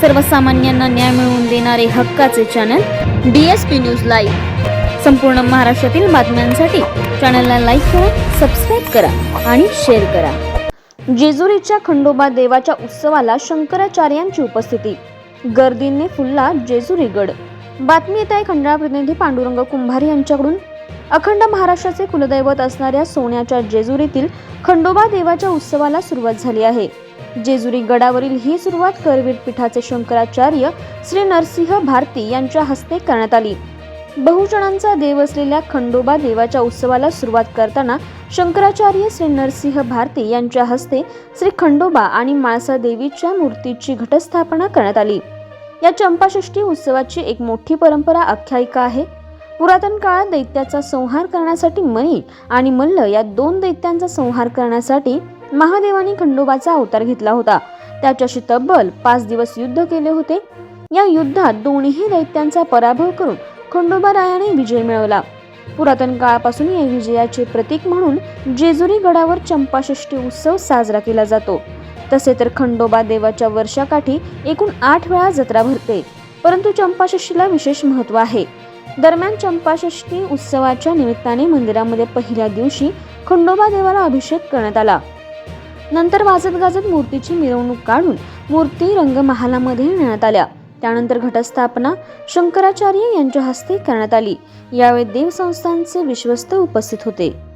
सर्वसामान्यांना न्याय मिळवून देणारे हक्काचे channel D S P news live संपूर्ण महाराष्ट्रातील बातम्यांसाठी चॅनलला लाईक करा सबस्क्राईब करा आणि शेअर करा. जेजुरीच्या खंडोबा देवाच्या उत्सवाला शंकराचार्यांची उपस्थिती. गर्दीने फुलला जेजुरी गड बातमी येत आहे खंडाळा प्रतिनिधी पांडुरंग कुंभार यांच्याकडून. अखंड महाराष्ट्राचे कुलदैवत असणाऱ्या सोन्याच्या जेजुरीतील खंडोबा देवाच्या उत्सवाला सुरुवात झाली आहे. जेजुरी गडावरील ही सुरुवात करवीर पीठाचे शंकराचार्य श्री नरसिंह भारती यांच्या हस्ते करण्यात आली. बहुजनांचा देव असलेल्या खंडोबा देवाच्या उत्सवाला सुरुवात करताना शंकराचार्य श्री नरसिंह भारती यांच्या हस्ते श्री खंडोबा आणि माळसा देवीच्या मूर्तीची घटस्थापना करण्यात आली. या चंपाषष्ठी उत्सवाची एक मोठी परंपरा आख्यायिका आहे. पुरातन काळात दैत्याचा संहार करण्यासाठी मणी आणि मल्ल या दोन दैत्यांचा संहार करण्यासाठी महादेवाने खंडोबाचा अवतार घेतला होता. त्याच्याशी तब्बल पाच दिवस युद्ध केले होते. या युद्धात दोन्ही दैत्यांचा पराभव करून खंडोबा रायाने विजय मिळवला. पुरातन काळापासून या विजयाचे प्रतीक म्हणून जेजुरी गडावर चंपाषष्ठी उत्सव साजरा केला जातो. तसे तर खंडोबा देवाच्या वर्षाकाठी एकूण आठ वेळा जत्रा भरते परंतु चंपाषष्ठीला विशेष महत्त्व आहे. दरम्यान चंपाषष्ठी उत्सवाच्या निमित्ताने मंदिरामध्ये पहिल्या दिवशी खंडोबा देवाला अभिषेक करण्यात आला. नंतर वाजत गाजत मूर्तीची मिरवणूक काढून मूर्ती रंगमहालामध्ये नेण्यात आल्या. त्यानंतर घटस्थापना शंकराचार्य यांच्या हस्ते करण्यात आली. यावेळी देवसंस्थांचे विश्वस्त उपस्थित होते.